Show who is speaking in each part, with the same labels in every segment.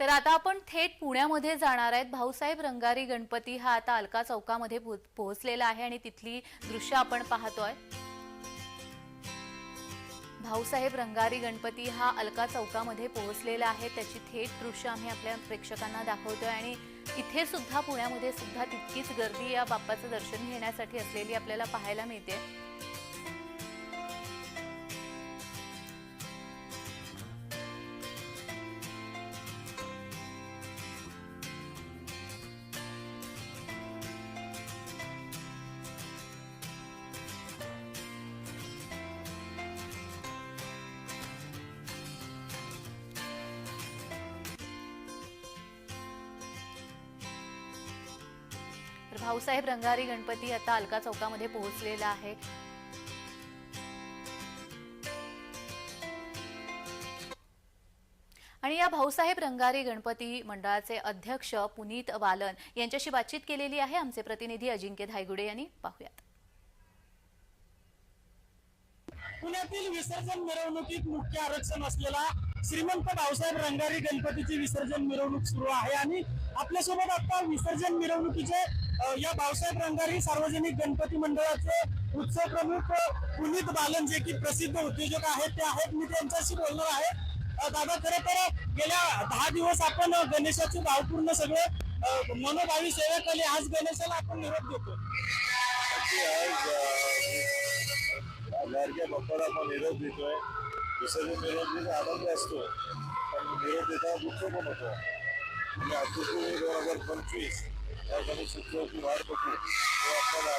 Speaker 1: तर आता आपण थेट पुण्यामध्ये जाणार आहेत. भाऊसाहेब रंगारी गणपती हा आता अलका चौकामध्ये पो- पोहोचलेला आहे आणि तिथली दृश्य आपण पाहतोय. भाऊसाहेब रंगारी गणपती हा अलका चौकामध्ये पोहोचलेला आहे. त्याची थेट दृश्य आम्ही आपल्या प्रेक्षकांना दाखवतोय आणि इथे सुद्धा पुण्यामध्ये सुद्धा तितकीच गर्दी या बाप्पाचं दर्शन घेण्यासाठी असलेली आपल्याला पाहायला मिळते. भाऊसाहेब रंगारी गणपती आता अलका चौकामध्ये पोहोचलेला आहे. आणि या भाऊसाहेब रंगारी गणपती मंडळाचे अध्यक्ष पुनीत वालन यांच्याशी बातचीत केलेली आहे. आमचे प्रतिनिधी अजिंक्य धायगुडे यांनी पाहुयात.
Speaker 2: पुण्यातील विसर्जन मिरवणुकीत मुख्य आरक्षण असलेला श्रीमंत भाऊसाहेब रंगारी गणपतीची विसर्जन मिरवणूक सुरू आहे. आणि आपल्यासोबत आता विसर्जन मिरवणुकीचे या भाऊसाहेब रंगारी सार्वजनिक गणपती मंडळाचे उत्सव प्रमुख पुनीत बालन जे की प्रसिद्ध उद्योजक आहेत ते आहेत. मी त्यांच्याशी बोलणार आहे. दादा खरं तर गेल्या दहा दिवस आपण गणेशाचे भावपूर्ण सगळे मनोभावी सेवा केली. आज गणेशाला आपण निरोप देतो.
Speaker 3: लाडक्या बाप्पाला आपण निरोप देतोय. विसर्जन मिरवणुकीचा आनंद असतो. पण निरोप देताना दुःख पण होतो. आणि अतिशय दोन हजार पंचवीस. या गणेश उत्सवाची वाढ बघू आपल्याला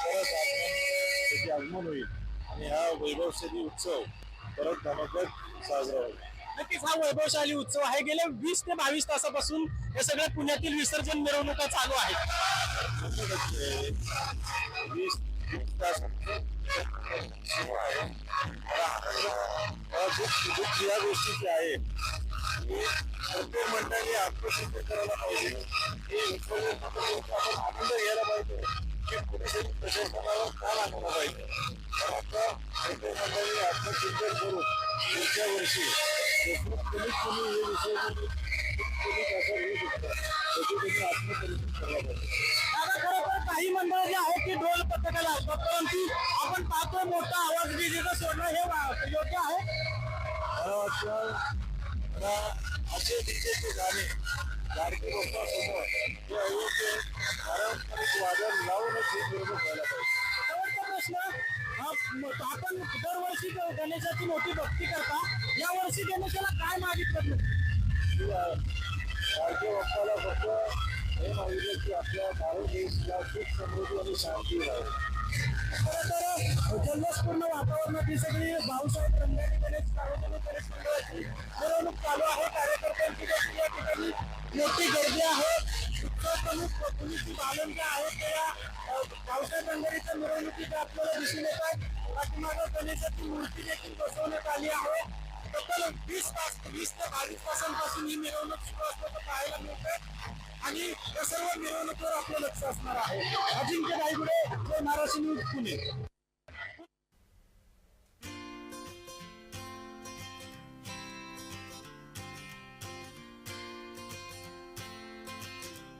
Speaker 3: परत आगमन त्याचे आगमन होईल आणि हा वैभवशाली उत्सव परत धमाक्यात साजरा होईल
Speaker 2: नक्कीच हा वैभवशाली उत्सव आहे गेल्या वीस ते बावीस तासापासून हे सगळ्या पुण्यातील विसर्जन मिरवणुका चालू आहेत
Speaker 3: वीस तास आहे या गोष्टीची आहे प्रत्येक मंडळी आत्मचिंतन करायला पाहिजे हे विसर्जन आपण आनंद घ्यायला पाहिजे की कुठेतरी प्रशासनाला का लागला पाहिजे तर आता प्रत्येक मंडळी आत्मचिंतन करून पुढच्या वर्षी कमीत कमी हे विसर्जन कमी तासात होऊ शकतं त्याचे तुम्ही आत्मपरिचित करायला पाहिजे
Speaker 2: काही मंडळ जे आहेत ते ढोल पथकाला असतात परंतु आपण पाहतोय मोठा आवाज विजेचा सोडणं हे योग्य आहे.
Speaker 3: असे डीजेचे गाणे लाडके लोकांसमोर हे अयोग्य. पारंपरिक वादन लावूनच हे व्हायला पाहिजे
Speaker 2: शेवटचा प्रश्न हा, म- आपण दरवर्षी गणेशाची मोठी भक्ती करता या वर्षी गणेशाला काय मागितलं तुम्ही?
Speaker 3: की, अ, लाडके बाप्पाला फक्त हे मागितलं की आपल्या भारत देशाला सुख समृद्धी आणि शांती राहील
Speaker 2: खरं तर जल्लोषपूर्ण वातावरणात ही सगळी भाऊसाहेब रंगारी गणेश सार्वजनिक गणेश मंडळाची चालू आहे. कार्यकर्त्यांची देखील या ठिकाणी मोठी गर्दी आहे. प्रमुख पोलिसी पालन ज्या आहेत त्या पावसाळ बंगारीच्या मिरवणुकीत आपल्याला दिसून येत आहे पाठीमागं गणेशाची मूर्ती देखील बसवण्यात आली आहे. तब्बल वीस तास वीस ते बावीस तासांपासून ही मिरवणूक सुरू असल्याचं पाहायला मिळतंय. आणि या सर्व मिरवणुकीवर आपलं लक्ष असणार आहे. अजिंक्य रायगुडे महाराष्ट्र न्यूज पुणे.